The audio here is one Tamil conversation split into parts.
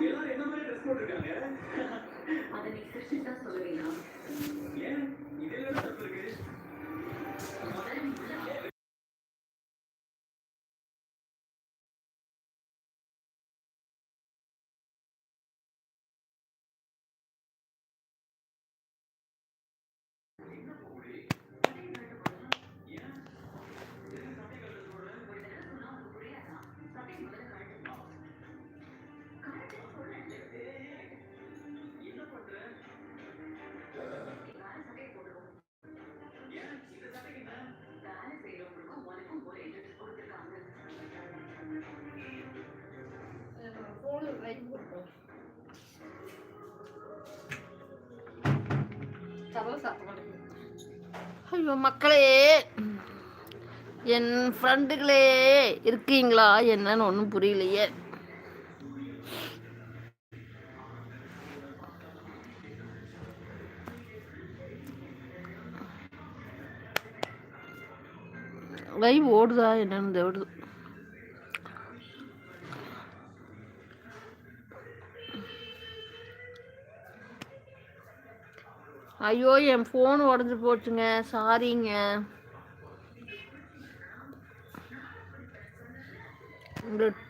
எல்லாரும் என்ன மாதிரி ட்ரெஸ் போட்டிருக்காங்க? அதை நீ சிரிச்சு தான் சொல்லுவீங்களா ஏன்? இதுல என்ன தப்பு இருக்கு? ஐயோ மக்களே என் ஃப்ரெண்டுகளே இருக்கீங்களா? என்னன்னு ஒன்றும் புரியலையே. லைவ் ஓடுதா என்னன்னு தேடுது. ஐயோ என் ஃபோன் உடஞ்சி போச்சுங்க. சாரிங்க உங்களுக்கு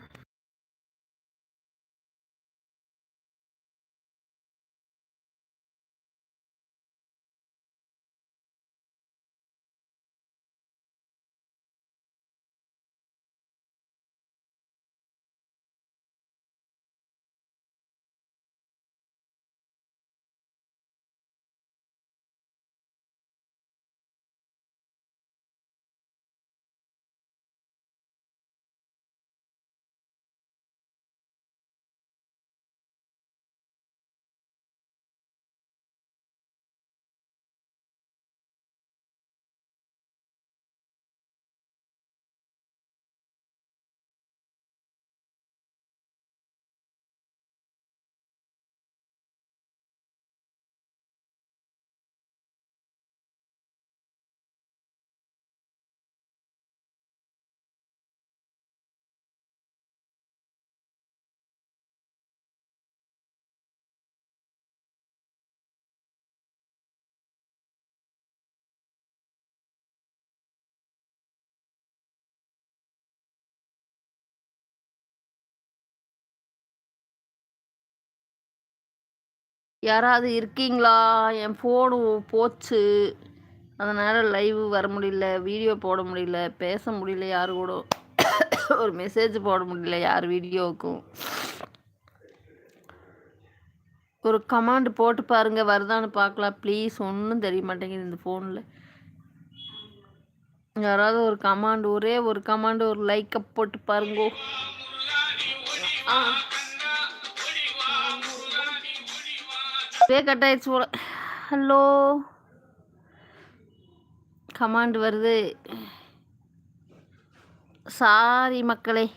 யாராவது இருக்கீங்களா? என் ஃபோனு போச்சு. அதனால் லைவ் வர முடியல வீடியோ போட முடியல பேச முடியல யாரு கூட. ஒரு மெசேஜ் போட முடியல யார் வீடியோவுக்கும் ஒரு கமாண்ட் போட்டு பாருங்கள் வருதான்னு பார்க்கலாம். ப்ளீஸ் ஒன்றும் தெரிய மாட்டேங்குது இந்த ஃபோனில் யாராவது ஒரு கமாண்ட் ஒரே ஒரு கமாண்ட் ஒரு லைக்கை போட்டு பாருங்கோ. ஆ. அப்படியே கட் ஆயிடுச்சு போல. ஹலோ கமாண்ட் வருது. சாரி மக்களே.